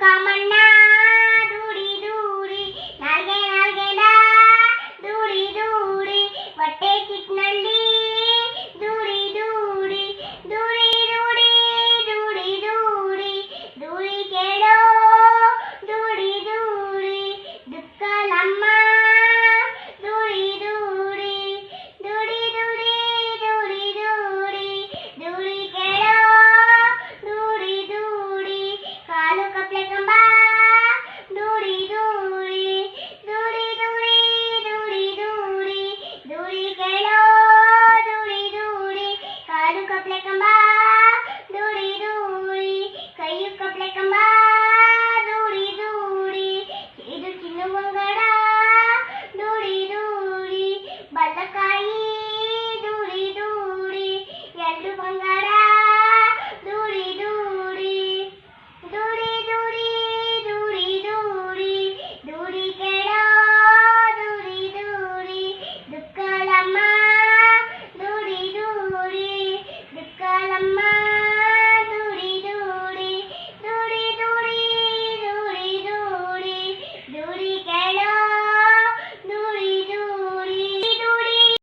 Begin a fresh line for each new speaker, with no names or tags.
ಕಮಣ್ಣ ದೂಡಿ ದೂಡಿ ನಾಲ್ಗೆ ನಾಲ್ಗೆಲ ದೂರಿ ದೂಡಿ ಹೊಟ್ಟೆ ಚಿಕ್ಕನಲ್ಲಿ ಕಪ್ಲೆ ಕಂಬ ದೂಡಿ ದೂಡಿ ಕೈಯು ಕಪ್ಲೆ ಕಂಬ ದೂಡಿ ದೂಡಿ. ಇದು ಚಿನ್ನಮಂಗಡ